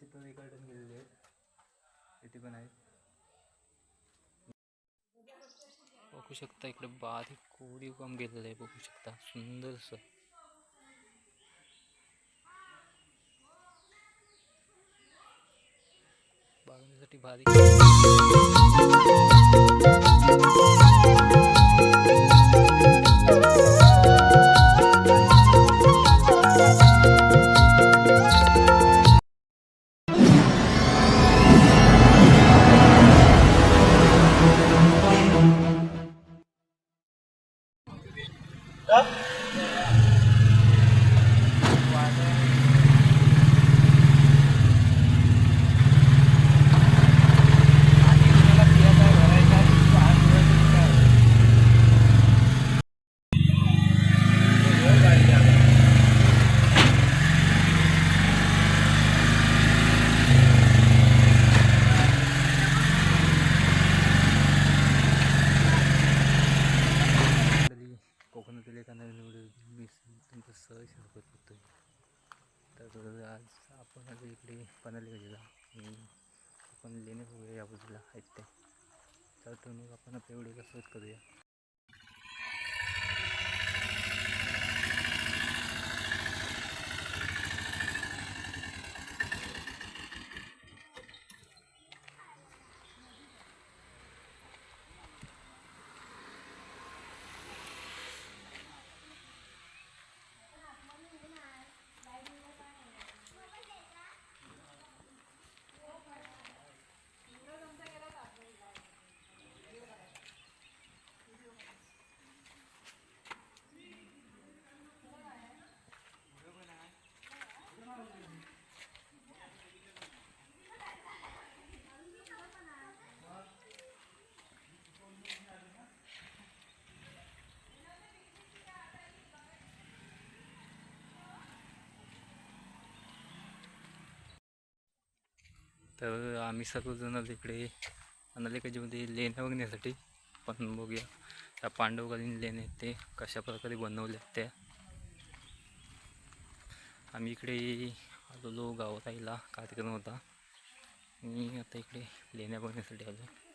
चित्र रेखाटून गेलेले आहेत. इथे शकता इकडे बारीक कोरीव काम शकता भारी तर आज आपण आज इकडे पनरली गजेला आणि आपण लेणे वगैरे या बाजूला आहेत ते. तर तुम्ही आपण आपल्या व्हिडिओला सुरुवात करूया. तर आम्ही सर्वजण इकडे अनालिकाजीमध्ये लेण्या बघण्यासाठी पण बघूया. त्या पांडवकालीन लेण्या आहेत ते कशा प्रकारे बनवल्या त्या. आम्ही इकडे आलेलो गावात आईला कार्यक्रम होता. मी आता इकडे लेण्या बघण्यासाठी आलो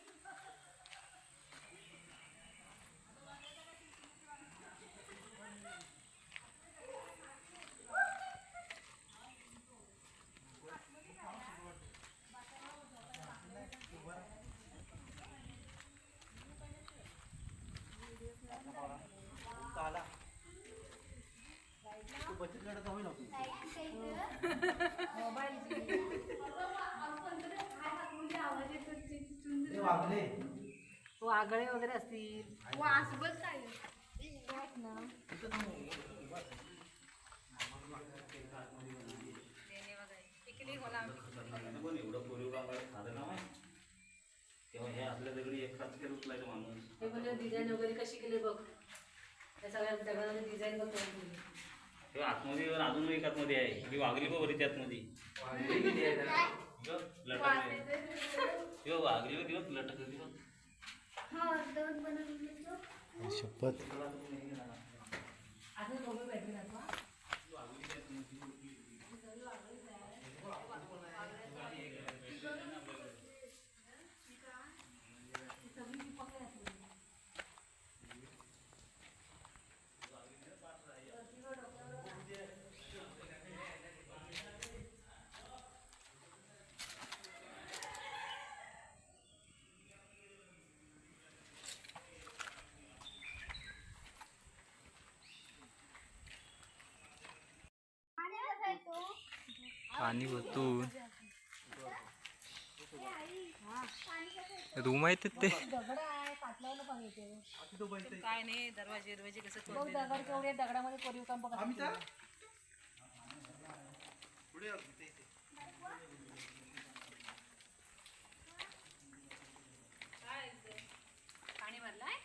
वागळे वगैरे असतील. काय? तेव्हा हे आपल्या दगडी एकाच केलं उचलायचं माणूस हे म्हणजे डिझाईन वगैरे कशी केली बघ. त्या सगळ्या डिझाईन बघ. हे आतमध्ये अजून एक आतमध्ये आहे. ही वाघरी पण बरीच आतमध्ये. यो वाघरी बघ, लटकली बघ. शपथ अजून बघू भेटली ना तुला? पाणी वरतून रूम आहेत ते. काय नाही दरवाजे दरवाजे कसं दगड केवढे दगडामध्ये कोरीव काम बघ पाणी भरलाय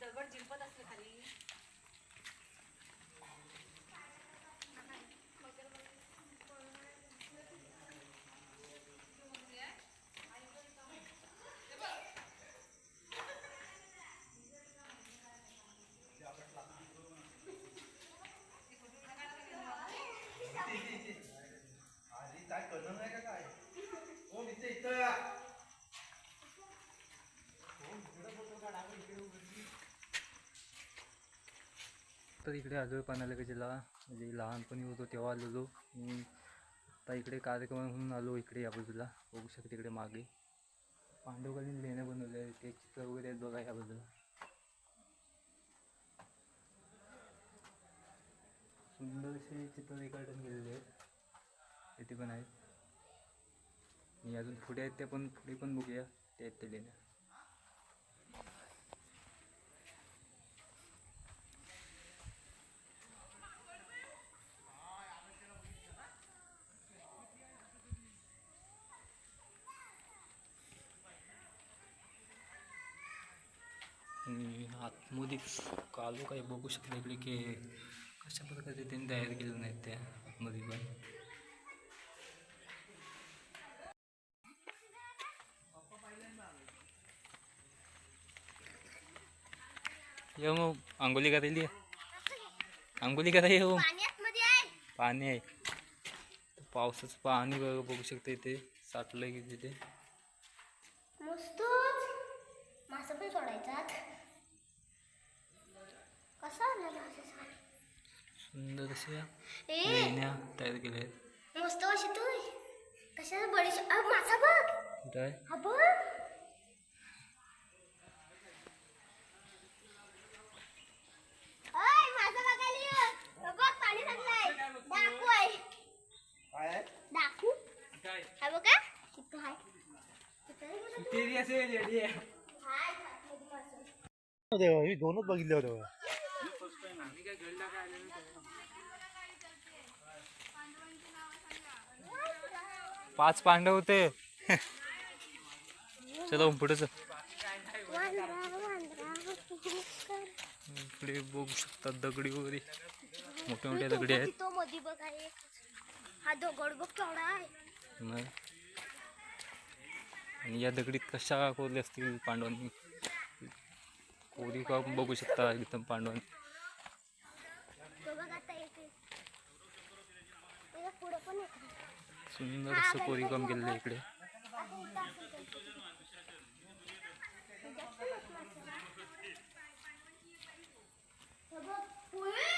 दगड जिंपत असले खाली तर इकडे आलो पाण्याला गजेला म्हणजे लहानपणी होतो तेव्हा आलेलो. मी आता इकडे कार्यक्रम म्हणून आलो इकडे या बाजूला. बघू शकते इकडे मागे. पांडवकालीन लेण्या बनवल्या आहेत. ते चित्र वगैरे आहेत बघा या बाजूला. सुंदरसे चित्र रेखाटून गेलेले आहेत. इथे पण आहेत. आणि अजून पुढे आहेत ते पण पुढे पण बघूया. ते आहेत ते लेण्या आणि आतमध्ये कालो काय बघू शकता इकडे की कशा प्रकारे त्यांनी तयार केलं नाहीत त्या आतमध्ये पण. ये मग आंघोली करायली आंघोली करा ये मग पाणी आहे. पावसाचं पाणी बघ बघू शकता इथे साठलं की तिथे. मस्तच. मासा पण मासा सुंदर अशा लेण्या तयार केल्या आहेत मस्त वाशी तू? कशाला बडीश मासा बघ. कुठं आहे? हा बघ. ओय, मासा बघायला ये. हे बघ पाणी टाकलंय डाकू आहे? डाकू हा बघा. किती आहे? किती आहे? बघा. हाय, आतमध्ये मासा. दोनच बघितले होते पाच पांडव होते. चला पुढे चल. इकडे बघू शकता दगडी वगैरे. मोठ्या मोठ्या दगडी आहेत. हा आणि या दगडीत कशा कोरल्या असतील पांडवांनी? कोरी का बघू शकता एकदम पांडवांनी तो बघ आता एक त्याच्या पुढं पण एक आहे. सुंदर असं कोरीकाम केलेलं आहे इकडे. आता इथं असेल काहीतरी. त्याच्यात पण एक मासा आहे. हे बघ, पुढे.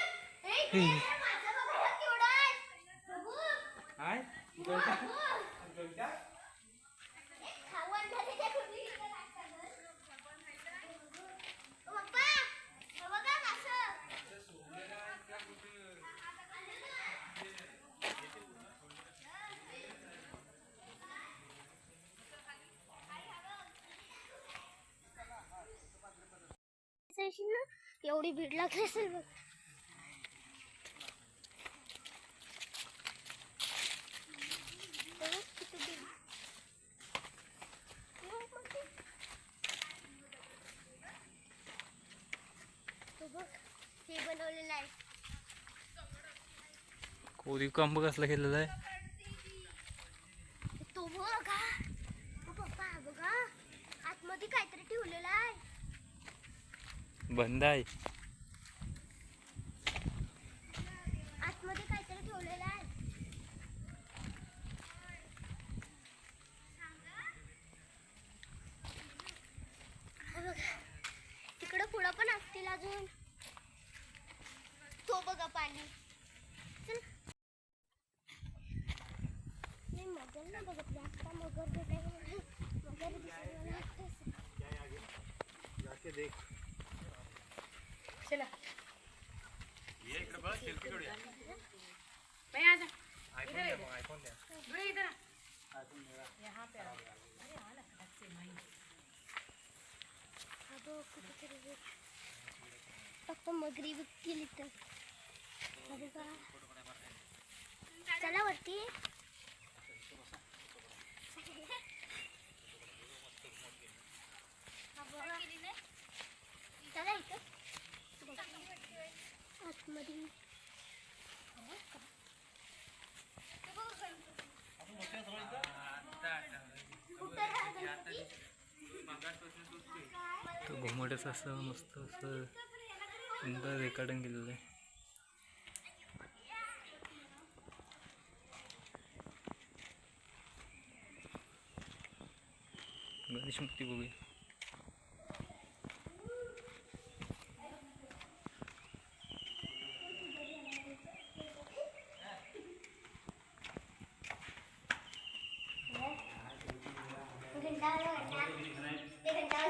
ए, इकडे मासा बघा, हा केवढा आहे. हे बघ. बघ. ए, खाऊ आणलं त्याच्या कुठे इकडे टाकतात. ओ, पप्पा, हे बघा मासं. असेल ना एवढी भीड लागली असेल बघ बघ, किती भीड. एवढं तो बघ, हे बनवलेलं आहे कोरीकाम बघ असला केलेला आहे तो बघा ओ पप्पा बघा आतमध्ये काहीतरी ठेवलेलं आहे बंद आहे आतमध्ये काहीतरी ठेवलेलं आहे. हा बघा. तिकडं पुढं पण असतील अजून. तो बघा पाणी. आता मगर मगर दिसायला लागते चला. मैं आ जा. इधर मैं इधर. आ। यहाँ पे आ. अरे ना खड़क से माही अगं कुठेतरी बघ. फक्त मगरी बघतील इथं. चला वरती हा बघा. चला इथं आतमध्ये कुठं तर घुमटच असं मस्त असं सुंदर रेखाटन केलेलं आहे. गणेश बघूया.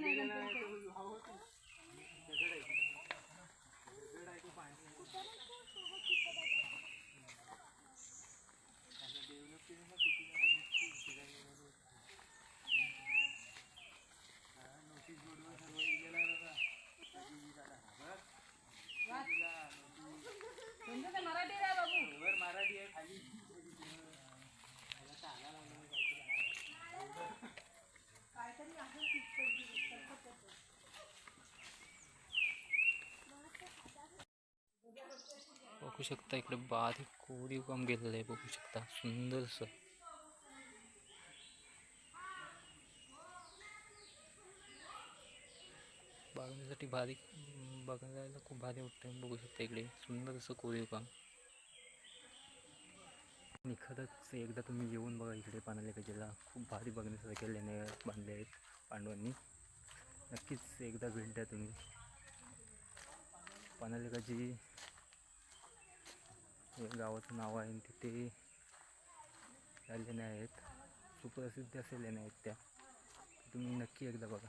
ಹೇಳ್ತೀನಿ बघू शकता इकडे बारीक कोरीव काम केलेलं आहे बघू शकता सुंदरसं बघण्यासाठी भारी बघायला खूप भारी वाटतं बघू शकता इकडे। सुंदर असं कोरीव काम आणि खरंच एकदा तुम्ही येऊन बघा इकडे पानालेकाजीला खूप भारी बघण्यासारखे लेणे बांधले आहेत पांडवांनी। नक्कीच एकदा भेट द्या तुम्ही पानालेकाजी हे गावाचं नाव आहे आणि तिथे या लेण्या आहेत. सुप्रसिद्ध असे लेण्या आहेत त्या. तुम्ही नक्की एकदा बघा.